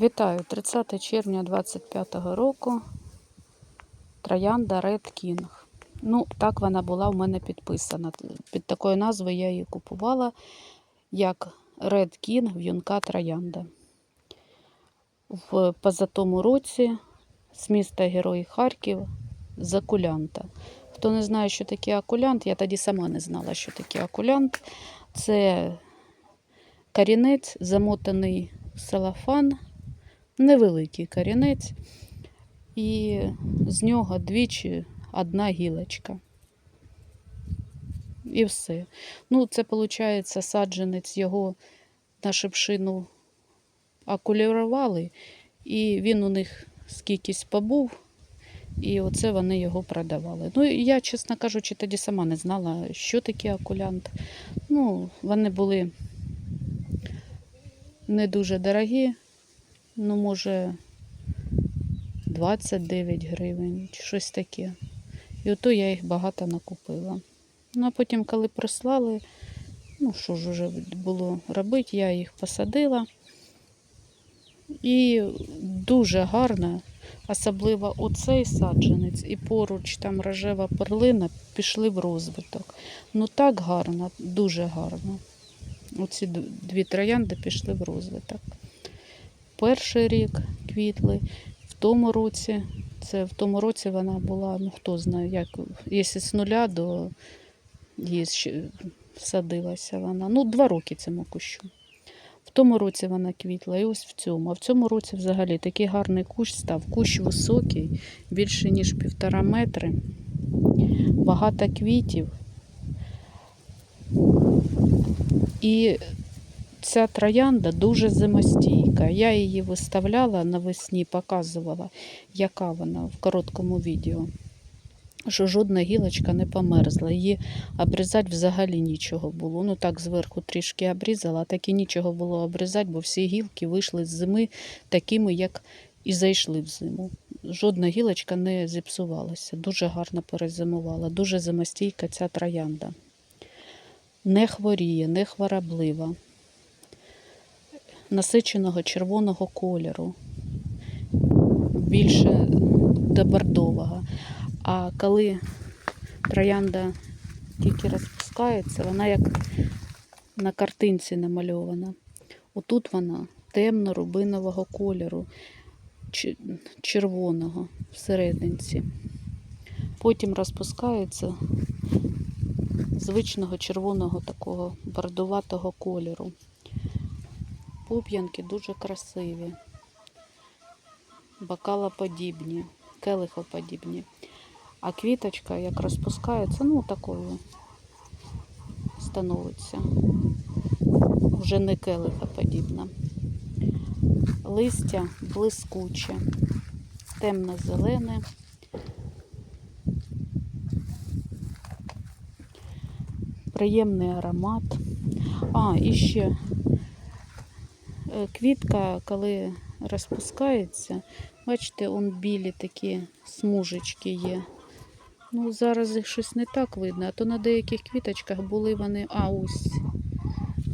Вітаю 30 червня 25 року. Троянда Red King. Ну, так вона була в мене підписана. Під такою назвою я її купувала як Red King в'юнка Троянда. В позатому році з міста Герой Харків з акулянта. Хто не знає, що таке акулянт, я тоді сама не знала, що таке акулянт. Це корінець, замотаний в невеликий корінець, і з нього двічі одна гілочка. І все. Ну, це, виходить, саджанець його на шипшину акулірували, і він у них скількись побув, і оце вони його продавали. Ну, я, чесно кажучи, тоді сама не знала, що таке акулянт. Ну, вони були не дуже дорогі, ну, може, 29 гривень, чи щось таке. І ото я їх багато накупила. Ну, а потім, коли прислали, ну, що ж вже було робити, я їх посадила. І дуже гарно, особливо оцей саджанець і поруч там рожева перлина пішли в розвиток. Ну так гарно, дуже гарно. Оці дві троянди пішли в розвиток. Перший рік квітли, в тому році, це в тому році вона була, ну хто знає, як, якщо з нуля до її садилася вона. Ну, два роки цьому кущу. В тому році вона квітла, і ось в цьому. А в цьому році взагалі такий гарний кущ став. Кущ високий, більше ніж півтора метри. Багато квітів. І ця троянда дуже зимостійка. Я її виставляла навесні, показувала, яка вона в короткому відео. Що жодна гілочка не померзла. Її обрізати взагалі нічого було. Ну так зверху трішки обрізала, а так і нічого було обрізати, бо всі гілки вийшли з зими такими, як і зайшли в зиму. Жодна гілочка не зіпсувалася. Дуже гарно перезимувала, дуже зимостійка ця троянда. Не хворіє, не хвороблива. Насиченого червоного кольору. Більше до бордового. А коли троянда тільки розпускається, вона як на картинці намальована. Отут вона темно-рубинового кольору, червоного всерединці. Потім розпускається звичного червоного такого бордуватого кольору. Пуп'янки дуже красиві, бокалоподібні, келихоподібні. А квіточка, як розпускається, ну такою становиться. Вже не келихоподібна. Листя блискуче, темно-зелене. Приємний аромат. А, і ще квітка, коли розпускається, бачите, он білі такі смужечки є. Ну, зараз їх щось не так видно, а то на деяких квіточках були вони, а ось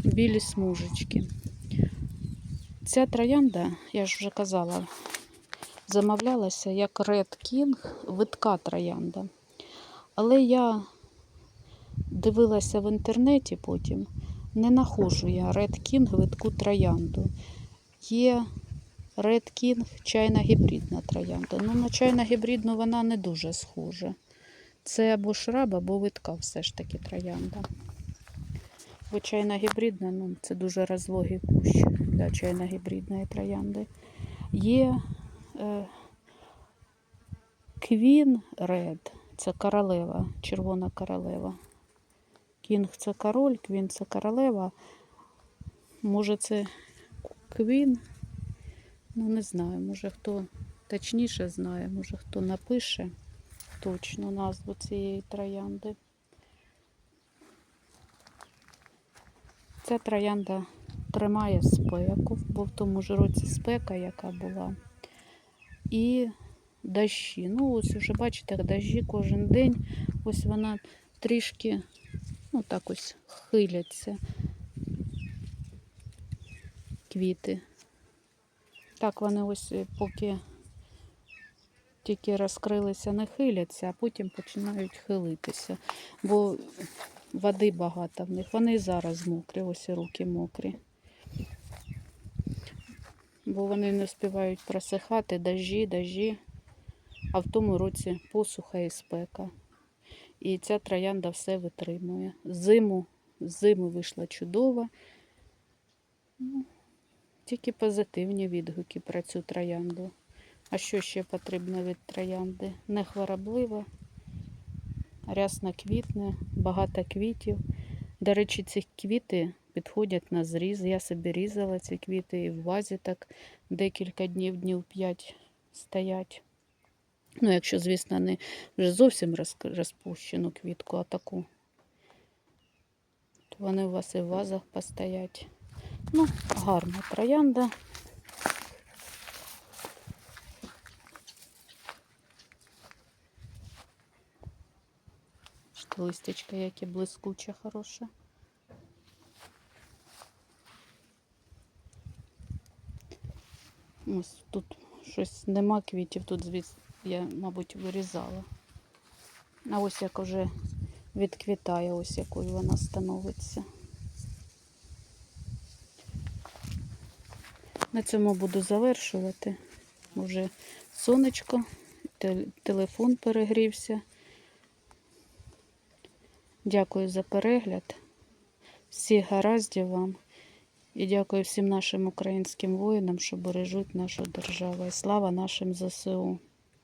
білі смужечки. Ця троянда, я ж вже казала, замовлялася як Red King, витка троянда. Але я дивилася в інтернеті потім, не нахожу я Red King витку троянду. Є Red King чайна гібридна троянда. Ну, на чайна гібридну вона не дуже схожа. Це або шраб, або витка все ж таки троянда. Бо чайна гібридна, ну, це дуже розлогий кущ для чайно гібридної троянди. Є е, Queen Red, це королева, червона королева. Кінг це король, квін це королева. Може це квін? Ну, не знаю, може хто точніше знає, може хто напише точну назву цієї троянди. Ця троянда тримає спеку, бо в тому ж році спека, яка була. І дощі. Ну, ось вже бачите, дощі кожен день. Ось вона трішки, ну так ось хиляться квіти. Так, вони ось е, поки тільки розкрилися, не хиляться, а потім починають хилитися. Бо води багато в них. Вони і зараз мокрі, ось і руки мокрі. Бо вони не встигають просихати, дожі, дожі. А в тому році посуха і спека. І ця троянда все витримує. Зиму, з зими вийшла чудова. Ну, Тільки позитивні відгуки про цю троянду. А що ще потрібно від троянди? Не хвороблива, рясно квітне, багато квітів. До речі, ці квіти підходять на зріз. Я собі різала ці квіти і в вазі так декілька днів, днів 5 стоять. Ну, якщо, звісно, не вже зовсім розпущену квітку, а таку, то вони у вас і в вазах постоять. Ну, гарна троянда. Бачите, яке блискуче, хороше. Ось тут щось нема квітів, тут звідси я, мабуть, вирізала. А ось як вже відквітає, ось якою вона становиться. На цьому буду завершувати. Вже сонечко, телефон перегрівся. Дякую за перегляд. Всіх гараздів вам. І дякую всім нашим українським воїнам, що бережуть нашу державу. І слава нашим ЗСУ.